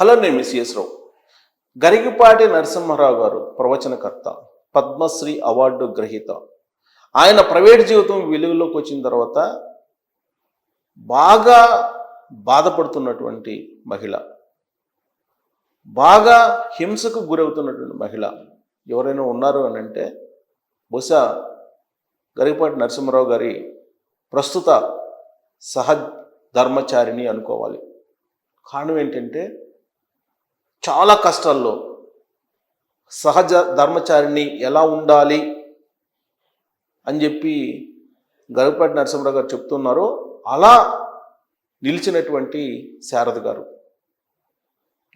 Hello నేను miss రావు. గరిగిపాటి నరసింహారావు గారు ప్రవచనకర్త Padmashri award గ్రహీత. ఆయన ప్రైవేట్ జీవితం వెలుగులోకి వచ్చిన తర్వాత బాగా బాధపడుతున్నటువంటి మహిళ బాగా హింసకు గురవుతున్నటువంటి మహిళ ఎవరైనా ఉన్నారు అని అంటే బహుశా గరిగిపాటి నరసింహారావు గారి ప్రస్తుత సహ ధర్మచారిణి అనుకోవాలి. కారణం ఏంటంటే చాలా కష్టాల్లో సహజ ధర్మచారిని ఎలా ఉండాలి అని చెప్పి గరిపాటి నరసింహరావు గారు చెప్తున్నారో. అలా నిలిచినటువంటి శారద గారు.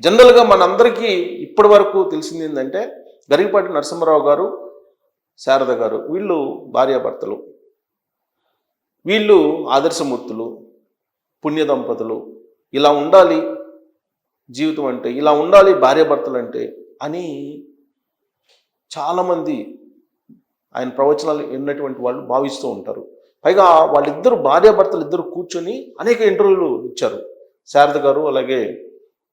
జనరల్గా మనందరికీ ఇప్పటి వరకు తెలిసింది ఏంటంటే గరిగపాటి నరసింహరావు గారు శారద గారు వీళ్ళు భార్యాభర్తలు. వీళ్ళు ఆదర్శమూర్తులు పుణ్య దంపతులు. ఇలా ఉండాలి జీవితం అంటే ఇలా ఉండాలి భార్యాభర్తలు అంటే అని చాలామంది ఆయన ప్రవచనాలు విన్నటువంటి వాళ్ళు భావిస్తూ ఉంటారు. పైగా వాళ్ళిద్దరు భార్యాభర్తలు ఇద్దరు కూర్చొని అనేక ఇంటర్వ్యూలు ఇచ్చారు. శారద గారు అలాగే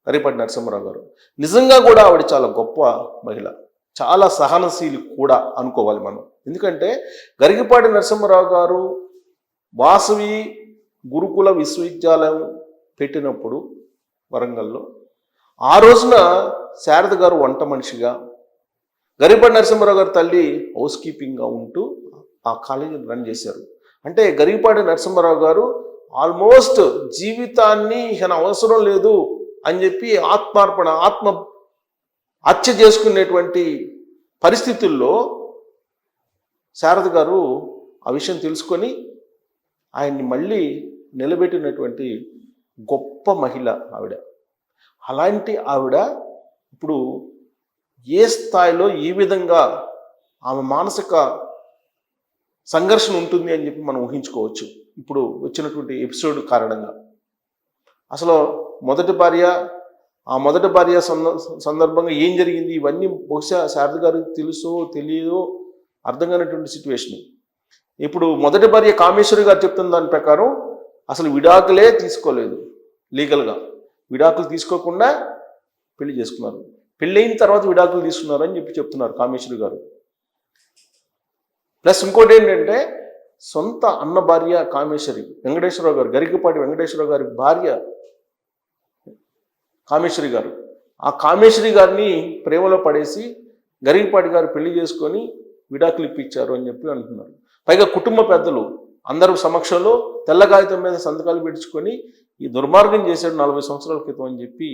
హరిపాటి నరసింహరావు గారు. నిజంగా కూడా ఆవిడ చాలా గొప్ప మహిళ. చాలా సహనశీలి కూడా అనుకోవాలి మనం. ఎందుకంటే గరిగిపాటి నరసింహరావు గారు వాసవి గురుకుల విశ్వవిద్యాలయం పెట్టినప్పుడు వరంగల్లో ఆ రోజున శారద గారు వంట మనిషిగా గరిపాటి నరసింహారావు గారి తల్లి హౌస్ కీపింగ్గా ఉంటూ ఆ కాలేజీని రన్ చేశారు. అంటే గరిపాటి నరసింహారావు గారు ఆల్మోస్ట్ జీవితాన్ని ఈయన అవసరం లేదు అని చెప్పి ఆత్మార్పణ ఆత్మ హత్య చేసుకునేటువంటి పరిస్థితుల్లో శారద గారు ఆ విషయం తెలుసుకొని ఆయన్ని మళ్ళీ నిలబెట్టినటువంటి గొప్ప మహిళ ఆవిడ. అలాంటి ఆవిడ ఇప్పుడు ఏ స్థాయిలో ఏ విధంగా ఆమె మానసిక సంఘర్షణ ఉంటుంది అని చెప్పి మనం ఊహించుకోవచ్చు. ఇప్పుడు వచ్చినటువంటి ఎపిసోడ్ కారణంగా. అసలు మొదటి భార్య ఆ మొదటి భార్య సందర్భంగా ఏం జరిగింది? ఇవన్నీ బహుశా శారద గారికి తెలుసో తెలియదో అర్థం కానటువంటి సిచ్యువేషన్ ఇప్పుడు మొదటి భార్య కామేశ్వరి గారు చెప్తున్న దాని ప్రకారం అసలు విడాకులే తీసుకోలేదు లీగల్గా. విడాకులు తీసుకోకుండా పెళ్ళి చేసుకున్నారు. పెళ్ళైన తర్వాత విడాకులు తీసుకున్నారు అని చెప్పి చెప్తున్నారు కామేశ్వరి గారు. ప్లస్ ఇంకోటి ఏంటంటే సొంత అన్న భార్య కామేశ్వరి వెంకటేశ్వరరావు గారు గరికపాటి వెంకటేశ్వరరావు గారి భార్య కామేశ్వరి గారు. ఆ కామేశ్వరి గారిని ప్రేమలో పడేసి గరికపాటి గారు పెళ్ళి చేసుకొని విడాకులు ఇప్పించారు అని చెప్పి అంటున్నారు. పైగా కుటుంబ పెద్దలు అందరూ సమక్షంలో తెల్ల కాగితం మీద సంతకాలు పెట్టుకొని ఈ దుర్మార్గం చేశాడు నలభై సంవత్సరాల క్రితం అని చెప్పి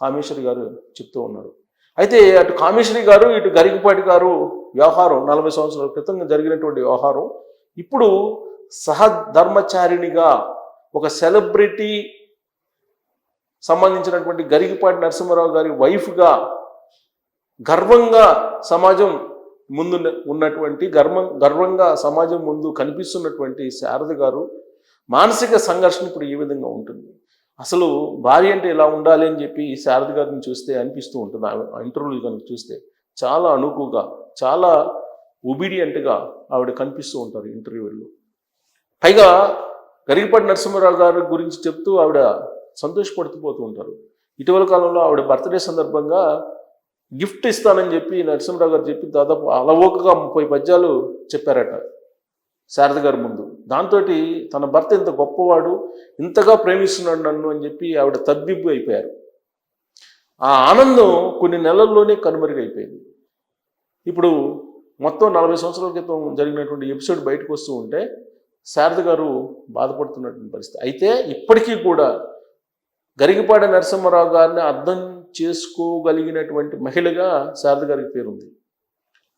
కామేశ్వరి గారు చెప్తూ ఉన్నారు. అయితే అటు కామేశ్వరి గారు ఇటు గరికపాటి గారు వ్యవహారం నలభై సంవత్సరాల క్రితం జరిగినటువంటి వ్యవహారం ఇప్పుడు సహధర్మచారిణిగా ఒక సెలబ్రిటీ సంబంధించినటువంటి గరిగిపాటి నరసింహారావు గారి వైఫ్గా గర్వంగా సమాజం ముందు ఉన్నటువంటి గర్వం గర్వంగా సమాజం ముందు కనిపిస్తున్నటువంటి శారద గారు మానసిక సంఘర్షణ ఇప్పుడు ఏ విధంగా ఉంటుంది. అసలు భార్య అంటే ఇలా ఉండాలి అని చెప్పి శారద గారిని చూస్తే అనిపిస్తూ ఉంటుంది. ఆ ఇంటర్వ్యూలు కనుక చూస్తే చాలా అణుకుగా చాలా ఒబీడియంట్గా ఆవిడ కనిపిస్తూ ఉంటారు ఇంటర్వ్యూల్లో పైగా గరిగిపాటి నరసింహారావు గారి గురించి చెప్తూ ఆవిడ సంతోషపడుతూ పోతూ ఉంటారు. ఇటీవల కాలంలో ఆవిడ బర్త్డే సందర్భంగా గిఫ్ట్ ఇస్తానని చెప్పి నరసింహరావు గారు చెప్పి దాదాపు అలవోకగా ముప్పై పద్యాలు చెప్పారట శారద గారు దాంతో తన భర్త ఇంత గొప్పవాడు ఇంతగా ప్రేమిస్తున్నాడు నన్ను అని చెప్పి ఆవిడ తబ్బిబ్బు అయిపోయారు. ఆ ఆనందం కొన్ని నెలల్లోనే కనుమరుగైపోయింది. ఇప్పుడు మొత్తం నలభై సంవత్సరాల క్రితం జరిగినటువంటి ఎపిసోడ్ బయటకు వస్తూ ఉంటే శారద గారు బాధపడుతున్నటువంటి పరిస్థితి. అయితే ఇప్పటికీ కూడా గరిగిపాడ నరసింహారావు గారిని అర్థం చేసుకోగలిగినటువంటి మహిళగా శారద గారికి పేరుంది.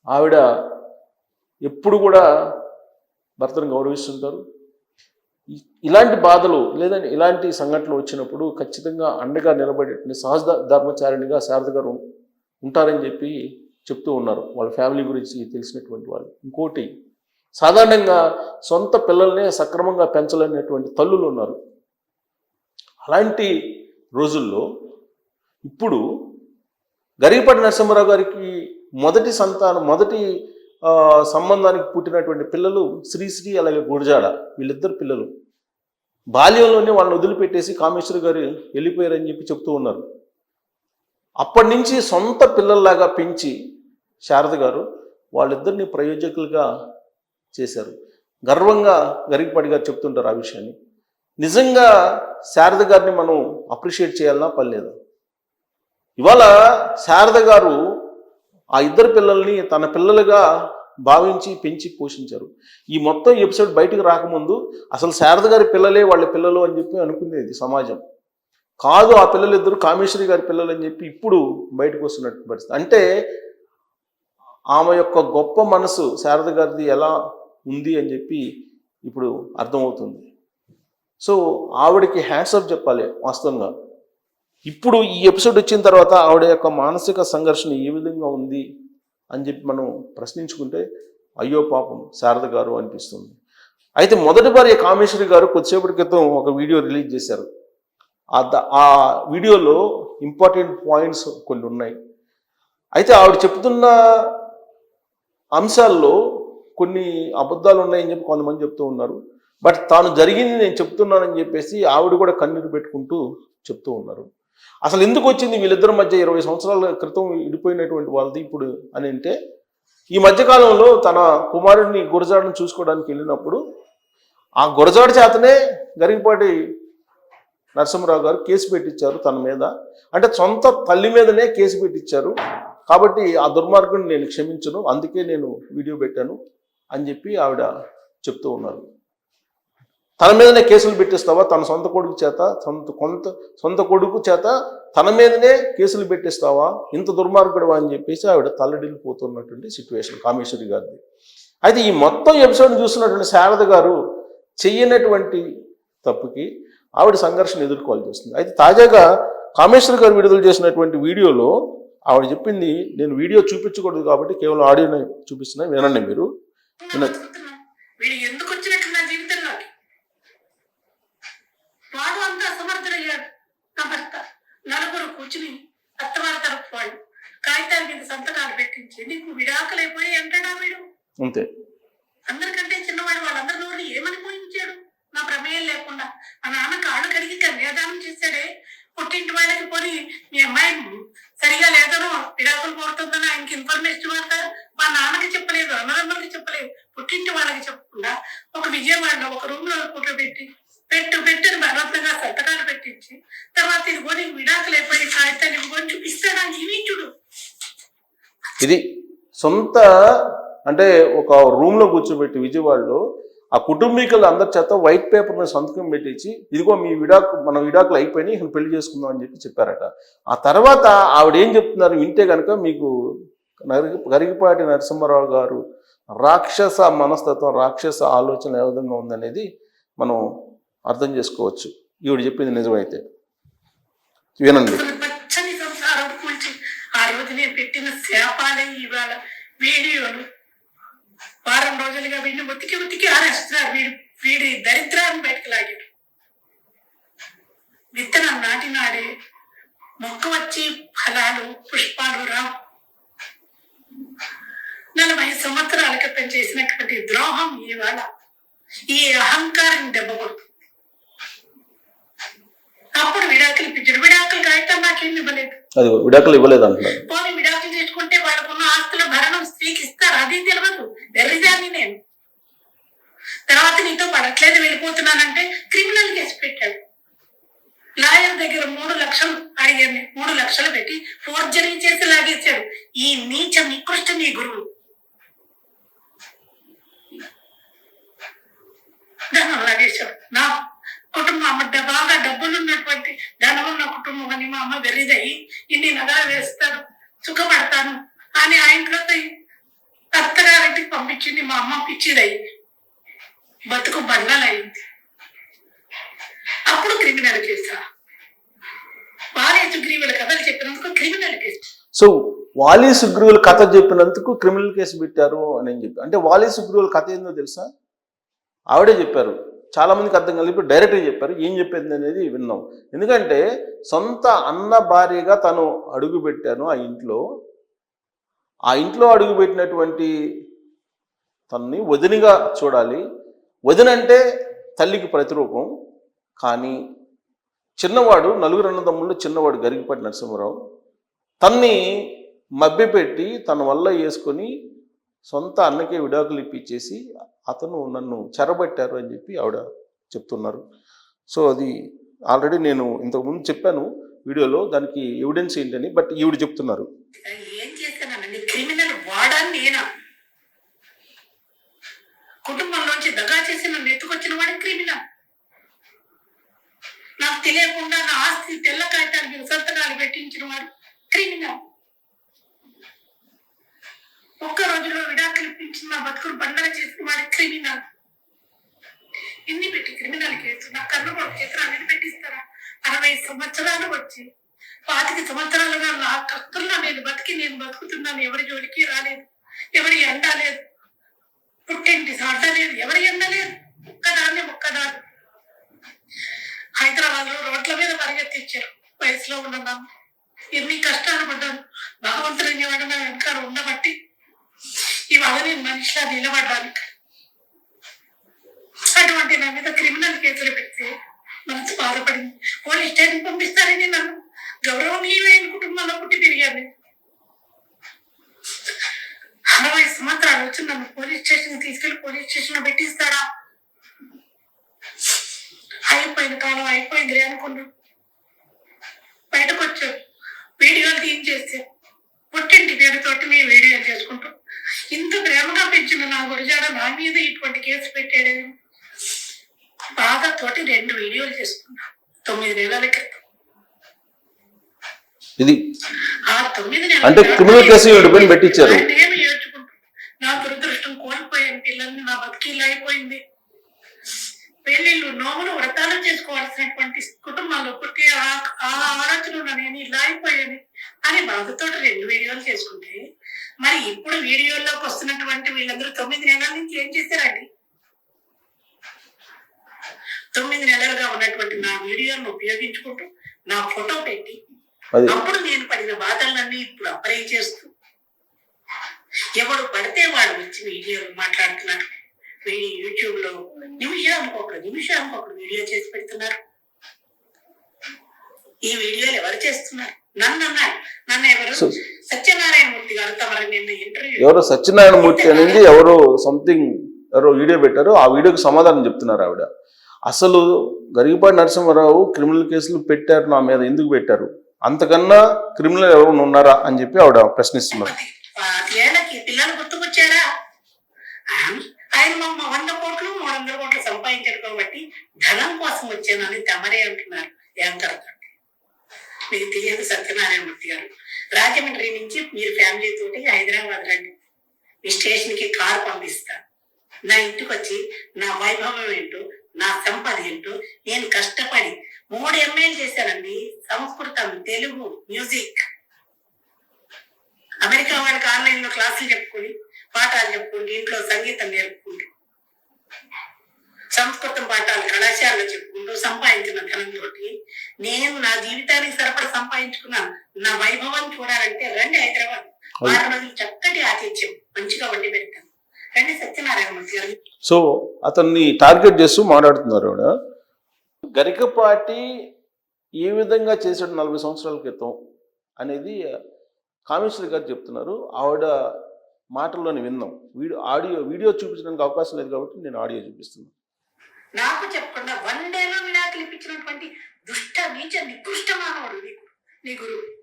ఆవిడ ఎప్పుడు కూడా భర్తను గౌరవిస్తుంటారు. ఇలాంటి బాధలు లేదంటే ఇలాంటి సంఘటనలు వచ్చినప్పుడు ఖచ్చితంగా అండగా నిలబడేటువంటి సహజ ధర్మచారిణిగా శారద గారు ఉంటారని చెప్పి చెప్తూ ఉన్నారు. వాళ్ళ ఫ్యామిలీ గురించి తెలిసినటువంటి వాళ్ళు. ఇంకోటి సాధారణంగా సొంత పిల్లల్నే సక్రమంగా పెంచలేనటువంటి తల్లులు ఉన్నారు. అలాంటి రోజుల్లో ఇప్పుడు గరిగిపాటి నరసింహారావు గారికి మొదటి సంతానం మొదటి సంబంధానికి పుట్టినటువంటి పిల్లలు శ్రీశ్రీ అలాగే గురజాడ వీళ్ళిద్దరు పిల్లలు. బాల్యంలోనే వాళ్ళని వదిలిపెట్టేసి కామేశ్వరి గారు వెళ్ళిపోయారని చెప్పి చెప్తూ ఉన్నారు. అప్పటి నుంచి సొంత పిల్లల్లాగా పెంచి శారద గారు వాళ్ళిద్దరిని ప్రయోజకులుగా చేశారు. గర్వంగా గరికపాటి గారు చెప్తుంటారు ఆ విషయాన్ని. నిజంగా శారద గారిని మనం అప్రిషియేట్ చేయాలన్నా పర్లేదు? ఇవాళ శారద గారు ఆ ఇద్దరు పిల్లల్ని తన పిల్లలుగా భావించి పెంచి పోషించారు. ఈ మొత్తం ఎపిసోడ్ బయటకు రాకముందు అసలు శారద గారి పిల్లలే వాళ్ళ పిల్లలు అని చెప్పి అనుకునేది సమాజం. కాదు ఆ పిల్లలు ఇద్దరు కామేశ్వరి గారి పిల్లలు అని చెప్పి ఇప్పుడు బయటకు వస్తున్నట్టు పరిస్థితి. అంటే ఆమె యొక్క గొప్ప మనసు శారద గారిది ఎలా ఉంది అని చెప్పి ఇప్పుడు అర్థమవుతుంది. సో ఆవిడకి హ్యాండ్సప్ చెప్పాలి వాస్తవంగా. ఇప్పుడు ఈ ఎపిసోడ్ వచ్చిన తర్వాత ఆవిడ యొక్క మానసిక సంఘర్షణ ఏ విధంగా ఉంది అని చెప్పి మనం ప్రశ్నించుకుంటే అయ్యో పాపం శారద గారు అనిపిస్తుంది. అయితే మొదటి భార్య కామేశ్వరి గారు కొద్దిసేపటి క్రితం ఒక వీడియో రిలీజ్ చేశారు. ఆ ద- ఆ వీడియోలో ఇంపార్టెంట్ పాయింట్స్ కొన్ని ఉన్నాయి. అయితే ఆవిడ చెప్తున్న అంశాల్లో కొన్ని అబద్ధాలు ఉన్నాయని చెప్పి కొంతమంది చెప్తూ ఉన్నారు. బట్ తాను జరిగింది నేను చెప్తున్నానని చెప్పేసి ఆవిడ కూడా కన్నీరు పెట్టుకుంటూ చెప్తూ ఉన్నారు. అసలు ఎందుకు వచ్చింది వీళ్ళిద్దరి మధ్య ఇరవై సంవత్సరాల క్రితం విడిపోయినటువంటి వాళ్ళది ఇప్పుడు అని అంటే ఈ మధ్యకాలంలో తన కుమారుడిని గురజాడను చూసుకోవడానికి వెళ్ళినప్పుడు ఆ గురజాడ చేతనే గరికపాటి నరసింహరావు గారు కేసు పెట్టించారు తన మీద. అంటే సొంత తల్లి మీదనే కేసు పెట్టించారు. కాబట్టి ఆ దుర్మార్గుని నేను క్షమించను అందుకే నేను వీడియో పెట్టాను అని చెప్పి ఆవిడ చెప్తూ ఉన్నారు. తన మీదనే కేసులు పెట్టిస్తావా? తన సొంత కొడుకు చేత సొంత కొంత సొంత కొడుకు చేత తన మీదనే కేసులు పెట్టిస్తావా? ఇంత దుర్మార్గుడు అని చెప్పేసి ఆవిడ తల్లడిల్లిపోతున్నటువంటి సిచ్యువేషన్ కామేశ్వరి గారిది. అయితే ఈ మొత్తం ఎపిసోడ్ చూస్తున్నటువంటి శారద గారు చెయ్యనటువంటి తప్పుకి ఆవిడ సంఘర్షణ ఎదుర్కోవాల్సి వస్తుంది. అయితే తాజాగా కామేశ్వర్ గారు విడుదల చేసినటువంటి వీడియోలో ఆవిడ చెప్పింది నేను వీడియో చూపించకూడదు కాబట్టి కేవలం ఆడియోనే చూపిస్తున్నా వినండి మీరు. వినండి. ఎందుకు వచ్చినట్టు నా జీవితంలోకి వాడు అంతా అసమర్థుడయ్యాడు నా భర్త నలుగురు కూర్చుని అత్తవారి తరపు వాళ్ళు. కాగితాల మీద సంతకాలు పెట్టించి నీకు విడాకులైపోయి అంటాడా వీడు? అంతే. అందరికంటే చిన్నవాడు వాళ్ళందరి నోరు ఏమని పోయించాడు నా ప్రమేయం లేకుండా మా నాన్న కాళ్ళు కడిగి కన్యాదానం చేశాడే పుట్టింటి వాళ్ళకి పోని మీ అమ్మాయి సరిగా లేదనో విడాకులు కోరుతుందని ఆయనకి ఇన్ఫర్మేషన్ ఇవ్వక మా నాన్నకి చెప్పలేదు అన్నదమ్ములకి చెప్పలేదు పుట్టింటి వాళ్ళకి చెప్పకుండా ఒక విజయవాడలో ఒక రూమ్లో ఫోటో పెట్టి పెట్టు పెట్టని బలవంతంగా సంతకాలు పెట్టించి తర్వాత ఇదిగో నీకు విడాకులు అయిపోయి కాగితాలు ఇవ్వని చూపిస్తాడా ఈ నీచుడు ఇది సొంత అంటే ఒక రూమ్లో కూర్చోబెట్టి విజయవాడలో ఆ కుటుంబీకులు అందరి చేత వైట్ పేపర్ మీద సంతకం పెట్టించి ఇదిగో మీ విడాకు మన విడాకులు అయిపోయినాయి ఇక్కడ పెళ్ళి చేసుకుందాం అని చెప్పి చెప్పారట. ఆ తర్వాత ఆవిడ ఏం చెప్తున్నారు వింటే కనుక మీకు నరి- నరసింహారావు గారు రాక్షస మనస్తత్వం రాక్షస ఆలోచన ఏ విధంగా ఉందనేది మనం అర్థం చేసుకోవచ్చు. ఈవిడ చెప్పింది నిజమైతే. వినండి అసలు పచ్చని సంసారం కూల్చి ఆ రోజు నేను పెట్టిన శాపాలే ఇవాళ వీడియోలు. వారం రోజులుగా వీడిని ఉతికి ఉతికి ఆరేస్తున్నారు. వీడి వీడి దరిద్రాన్ని బయటకు లాగాడు. విత్తనం నాటినాడే మొక్క వచ్చి ఫలాలు పుష్పాలు రావు. నలభై సంవత్సరాల క్రితం చేసినటువంటి ద్రోహం ఇవాళ. ఈ అహంకారం దెబ్బకొడుతుంది అప్పుడు విడాకులు ఇప్పించాడు విడాకులు కాగితం నాకేం ఇవ్వలేదు. అది విడాకులు ఇవ్వలేదు అంటున్నారు. పోనీ విడాకులు చేసుకుంటే వాళ్ళకున్న ఆస్తుల భరణం స్త్రీకి ఇస్తారు? అది తెలియదు వెర్రిదాన్ని నేను. తర్వాత నీతో పడట్లేదు వెళ్ళిపోతున్నానంటే క్రిమినల్ కేసు పెట్టాడు. లాయర్ దగ్గర మూడు లక్షలు అడిగాను. మూడు లక్షలు పెట్టి ఫోర్జరీ చేసి లాగేశాడు. ఈ నీచ నికృష్ట నీ గురువు. ధనం లాగేశాడు. నా కుటుంబం అమ్మ బాగా డబ్బులు ఉన్నటువంటి ధనం ఉన్న కుటుంబం అని మా అమ్మ వెర్రిదయ్యి ఇన్ని నగలు వేస్తాను సుఖపడతాను అని ఆ ఇంట్లో అత్తగారింటికి పంపించింది మా అమ్మ పిచ్చిదయ్యి బతుకు బండలయ్యింది అప్పుడు క్రిమినల్ కేసా. వారే సుగ్రీవుల కథలు చెప్పినందుకు క్రిమినల్ కేసు. సో వాలి సుగ్రీవుల కథ చెప్పినందుకు క్రిమినల్ కేసు పెట్టారు అని చెప్పి. అంటే వాలి సుగ్రీవుల కథ ఏందో తెలుసా? ఆవిడే చెప్పారు. చాలామందికి అర్థం కలిపి డైరెక్ట్గా చెప్పారు. ఏం చెప్పింది అనేది విన్నాం. ఎందుకంటే సొంత అన్న భార్యగా తను అడుగు పెట్టాను ఆ ఇంట్లో. ఆ ఇంట్లో అడుగుపెట్టినటువంటి తన్ని తనని వదినిగా చూడాలి. వదిన అంటే తల్లికి ప్రతిరూపం. కానీ చిన్నవాడు నలుగురు అన్నదమ్ముళ్ళు చిన్నవాడు గరిగిపాటి నరసింహరావు. తన్ని మభ్యపెట్టి తన వల్ల వేసుకొని సొంత అన్నకే విడాకులు ఇప్పించేసి అతను నన్ను చెరబట్టారు అని చెప్పి ఆవిడ చెప్తున్నారు. సో అది ఆల్రెడీ నేను ఇంతకుముందు చెప్పాను వీడియోలో దానికి ఎవిడెన్స్ ఏంటని బట్ ఈవిడ చెప్తున్నారు. ఏం చేశానండి క్రిమినల్ వాడాన్ని నేనా కుటుంబంలోంచి దగా చేసి నన్ను ఎత్తుకొచ్చిన వాడి క్రిమినల్. నాకు తెలియకుండా నా ఆస్తి తెల్ల కాగితానికి సంతకాలు పెట్టించిన వాడు క్రిమినల్. ఒక్క రోజులో విడాకులు ఇప్పించి నా బతుకులు బండలు చేసిన వాడు క్రిమినల్ ఇన్ని పెట్టి క్రిమినల్ కేసు? నా కన్ను కొడుకు చేతులు అన్ని పెట్టిస్తారా? అరవై సంవత్సరాలు వచ్చి పాతిక సంవత్సరాలుగా నా కక్కుల్లో నేను బతికి నేను బతుకుతున్నాను. ఎవరి జోలికి రాలేదు ఎవరి ఎండ లేదు. పుట్టింటి సాట లేదు ఎవరి ఎండ లేదు. ఒక్కదాన్ని ఒక్కదాన్ని. హైదరాబాద్లో రోడ్ల మీద పరిగెత్తించారు వయసులో ఉన్న ఎన్ని కష్టాలు ఇవాళ నేను మనిషిలా నిలబడ్డాలి అటువంటి నా మీద క్రిమినల్ కేసులు పెడితే మనసు బాధపడింది. పోలీస్ స్టేషన్ పంపిస్తారని నన్ను గౌరవనీయమైన కుటుంబంలో పుట్టి పెరిగాను అరవై సంవత్సరాలు వచ్చి నన్ను పోలీస్ స్టేషన్ తీసుకెళ్ళి పోలీస్ స్టేషన్లో పెట్టిస్తాడా? అయిపోయింది కాలం అయిపోయింది అనుకున్నా. బయటకు వచ్చావు వీడియోలు తీయించేస్తే పుట్టింటి పేరుతోటి మేము వీడియోలు చేసుకుంటాం. ఇంత ప్రేమగా పెంచిన నా గురిజాడ నా మీద ఇటువంటి కేసు పెట్టాడని బాధతోటి రెండు వీడియోలు చేసుకున్నా. తొమ్మిది నెలల క్రితం. ఇది ఆ తొమ్మిది నెలల అంటే క్రిమినల్ కేసు పైన పెట్టించారు నా దురదృష్టం కోల్పోయాను పిల్లల్ని నా బతికిల్లు అయిపోయింది. పెళ్ళిళ్ళు నోములు వ్రతాలు చేసుకోవాల్సినటువంటి కుటుంబాల్లో పుట్టి ఆ- ఆ ఆలోచన నేను ఇలా అయిపోయాను అని బాధతో రెండు వీడియోలు చేసుకుంటే మరి ఇప్పుడు వీడియోల్లోకి వస్తున్నటువంటి వీళ్ళందరూ తొమ్మిది నెలల నుంచి ఏం చేశారండి? తొమ్మిది నెలలుగా ఉన్నటువంటి నా వీడియోలను ఉపయోగించుకుంటూ నా ఫోటో పెట్టి అప్పుడు నేను పడిన బాధలన్నీ ఇప్పుడు అప్లై చేస్తూ ఎవడు పడితే వాడు వచ్చి వీడియోలు మాట్లాడుతున్నారు. యూట్యూబ్లో నిమిషానికి ఒకడు నిమిషానికి ఒకడు వీడియో చేసి పెడుతున్నారు. ఈ వీడియోలు ఎవరు చేస్తున్నారు? నన్ను అన్నారు. నన్ను ఎవరు గారు ఎవరో సత్యనారాయణ మూర్తి అనేది ఎవరో సంథింగ్ ఎవరో వీడియో పెట్టారు ఆ వీడియోకి సమాధానం చెప్తున్నారు ఆవిడ. అసలు గరిగిపాటి నరసింహారావు క్రిమినల్ కేసులు పెట్టారు నా మీద ఎందుకు పెట్టారు? అంతకన్నా క్రిమినల్ ఎవరైనా ఉన్నారా అని చెప్పి ఆవిడ ప్రశ్నిస్తున్నారు. పాతికేళ్ళకి పిల్లలు గుర్తుకొచ్చారా? ఆ- ఆయన మా వంద కోట్లు మూడు వందల కోట్లు సంపాదించారు కాబట్టి ధనం కోసం వచ్చానని తమరే అంటున్నారు యాంకర్. మీకు తెలియదు సత్యనారాయణ మూర్తి గారు. రాజమండ్రి నుంచి మీరు ఫ్యామిలీ తోటి హైదరాబాద్ రండి. మీ స్టేషన్కి కారు పంపిస్తా. నా ఇంటికి వచ్చి నా వైభవం ఏంటో నా సంపద ఏంటో నేను కష్టపడి మూడు ఎంఏలు చేశానండి. సంస్కృతం తెలుగు మ్యూజిక్ అమెరికా వాళ్ళకి ఆన్లైన్లో క్లాసులు చెప్పుకొని పాఠాలు చెప్పుకుంటూ ఇంట్లో సంగీతం నేర్పుకుంటూ సంస్కృతం పాఠాలు కళాశాలలో చెప్పుకుంటూ సంపాదించిన ధనంతో నేను నా జీవితానికి సరిపడ సంపాదించుకున్నాను నా వైభవం చూడాలంటే రండి హైదరాబాద్. వారం రోజులు చక్కటి ఆతిథ్యం. మంచిగా వండి పెడతాను. రండి సత్యనారాయణ మూర్తి గారు. సో అతన్ని టార్గెట్ చేస్తూ మాట్లాడుతున్నారు ఆవిడ. గరికపాటి ఏ విధంగా చేశాడు నలభై సంవత్సరాల క్రితం అనేది కామేశ్వరి గారు చెప్తున్నారు. ఆవిడ మాటల్లోని విన్నాం. వీడియో ఆడియో వీడియో చూపించడానికి అవకాశం లేదు కాబట్టి నేను ఆడియో చూపిస్తున్నాను. నాకు చెప్పకుండా వన్ డేలో విడాకులు ఇప్పించినటువంటి దుష్ట నీచ నికృష్ట మానవుడు నీకు నీ గురువు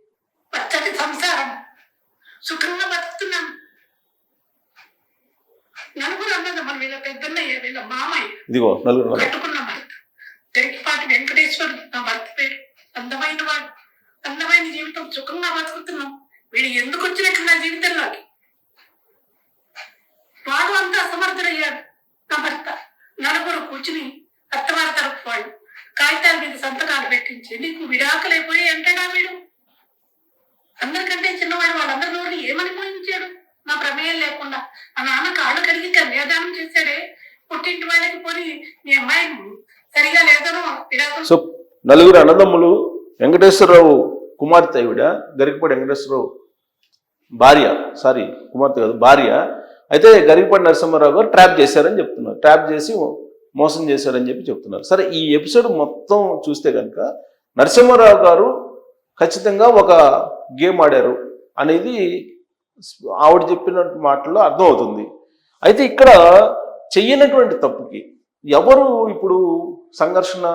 పచ్చటి సంసారం. సుఖంగా బతుకుతున్నాను. నలుగురు అన్నది మన వీళ్ళ పెద్దన్నయ్య వీళ్ళ మామయ్య. కట్టుకున్న భర్త. గరికిపాటి వెంకటేశ్వరుడు నా భర్త పేరు. అందమైన వాడు. అందమైన జీవితం. సుఖంగా బతుకుతున్నాం. వీడు ఎందుకు వచ్చినట్లు నా జీవితంలోకి? వాడు అంతా అసమర్థుడయ్యాడు నా భర్త. నలుగురు కూర్చుని అత్తవారి తరపు వాళ్ళు కాగితాల మీద సంతకాలు పెట్టించి నీకు విడాకులైపోయి అంటాడా వీడు? అందరికంటే చిన్నవాడు వాళ్ళందరి నోరు ఏమని పోయించాడు? నా ప్రమేయం లేకుండా ఆ నాన్న కాళ్ళు కడిగి కన్యాదానం చేశాడే. పుట్టింటి వాళ్ళకి పోయి మీ అమ్మాయి సరిగా లేదనో విడాకులు సో నలుగురు అన్నదమ్ములు వెంకటేశ్వరరావు కుమార్తె ఆవిడ గరికపాటి వెంకటేశ్వరరావు భార్య సారీ కుమార్తె కాదు భార్య. అయితే గరికపాటి నరసింహారావు గారు ట్రాప్ చేశారని చెప్తున్నారు. ట్రాప్ చేసి మోసం చేశారని చెప్పి చెప్తున్నారు. సరే ఈ ఎపిసోడ్ మొత్తం చూస్తే కనుక నరసింహారావు గారు ఖచ్చితంగా ఒక గేమ్ ఆడారు అనేది ఆవిడ చెప్పిన మాటల్లో అర్థమవుతుంది. అయితే ఇక్కడ చెయ్యనటువంటి తప్పుకి ఎవరు ఇప్పుడు సంఘర్షణ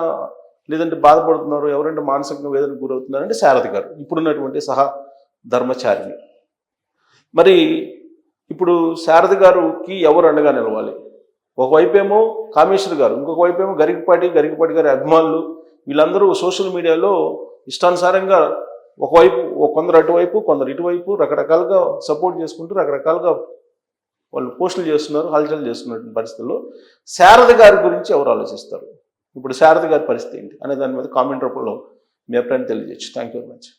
లేదంటే బాధపడుతున్నారు ఎవరంటే మానసికంగా వేదనకు గురవుతున్నారంటే శారథి గారు ఇప్పుడున్నటువంటి సహా ధర్మచారిని మరి ఇప్పుడు శారద గారికి ఎవరు అండగా నిలవాలి? ఒకవైపు ఏమో కామేశ్వర్ గారు ఇంకొక వైపు ఏమో గరికపాటి గరికపాటి గారి అభిమానులు వీళ్ళందరూ సోషల్ మీడియాలో ఇష్టానుసారంగా ఒకవైపు కొందరు అటువైపు కొందరు ఇటువైపు రకరకాలుగా సపోర్ట్ చేసుకుంటూ రకరకాలుగా వాళ్ళు పోస్టులు చేస్తున్నారు హల్చల్ చేస్తున్నటువంటి పరిస్థితుల్లో శారద గారి గురించి ఎవరు ఆలోచిస్తారు? ఇప్పుడు శారద గారి పరిస్థితి ఏంటి? అనే దాని మీద కామెంట్ రూపంలో మీ అభిప్రాయం తెలియజేయచ్చు. Thank you very much